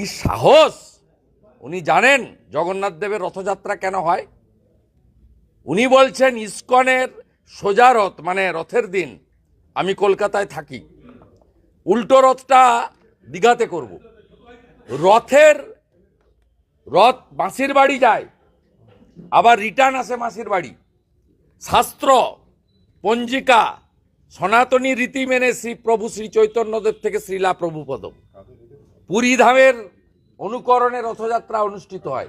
কি সাহস? উনি জানেন জগন্নাথ দেবের রথযাত্রা কেন হয়? উনি বলছেন, ইস্কনের সোজা রথ মানে রথের দিন আমি কলকাতায় থাকি, উল্টো রথটা দীঘাতে করব। রথের, রথ মাসির বাড়ি যায়, আবার রিটার্ন আসে মাসির বাড়ি। শাস্ত্র, পঞ্জিকা, সনাতনী রীতি মেনে শ্রী প্রভু শ্রী চৈতন্যদেব থেকে শ্রীলা প্রভুপদ পুরী ধামের অনুকরণে রথযাত্রা অনুষ্ঠিত হয়।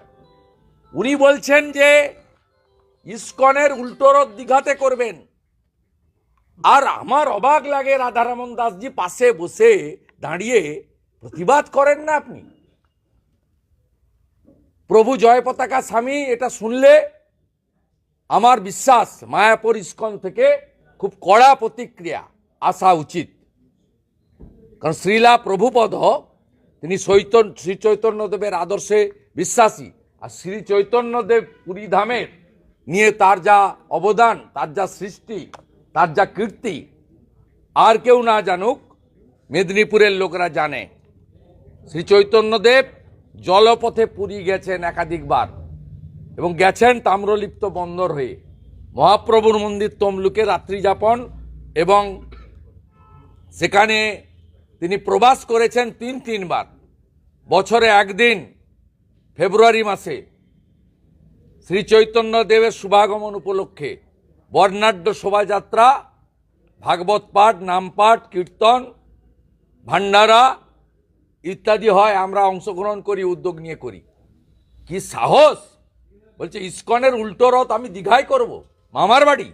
উনি বলছেন যে, ইস্কনের উল্টো রথ দীঘাতে করবেন। আর আমার অবাক লাগে রাধারমন দাসজি পাশে বসে দাঁড়িয়ে প্রতিবাদ করেন না আপনি? প্রভু জয় পতাকা স্বামী, এটা শুনলে আমার বিশ্বাস মায়াপুর ইস্কন থেকে খুব কড়া প্রতিক্রিয়া আসা উচিত। কারণ শ্রীলা প্রভুপদ তিনি চৈতন্য শ্রী চৈতন্যদেবের আদর্শে বিশ্বাসী। আর শ্রী চৈতন্যদেব পুরী ধামের নিয়ে তার যা অবদান, তার যা সৃষ্টি, তার যা কীর্তি, আর কেউ না জানুক, মেদিনীপুরের লোকরা জানে। শ্রী চৈতন্যদেব জলপথে পুরী গেছেন একাধিকবার এবং গেছেন তাম্রলিপ্ত বন্দর হয়ে। মহাপ্রভুর মন্দির তমলুকে রাত্রি যাপন এবং সেখানে তিনি প্রবাস করেছেন তিন, তিনবার। বছরে একদিন, ফেব্রুয়ারি মাসে, শ্রী চৈতন্য দেবের শুভাগমন উপলক্ষে বর্ণাঢ্য শোভাযাত্রা, ভাগবত পাঠ, নাম পাঠ, কীর্তন ভান্ডারা ইত্যাদি হয়, আমরা অংশগ্রহণ করি, উদ্যোগ নিয়ে করি। কি সাহস! বলছে, ইস্কনের উল্টো রথ আমি দীঘায় করব, মামার বাড়ি।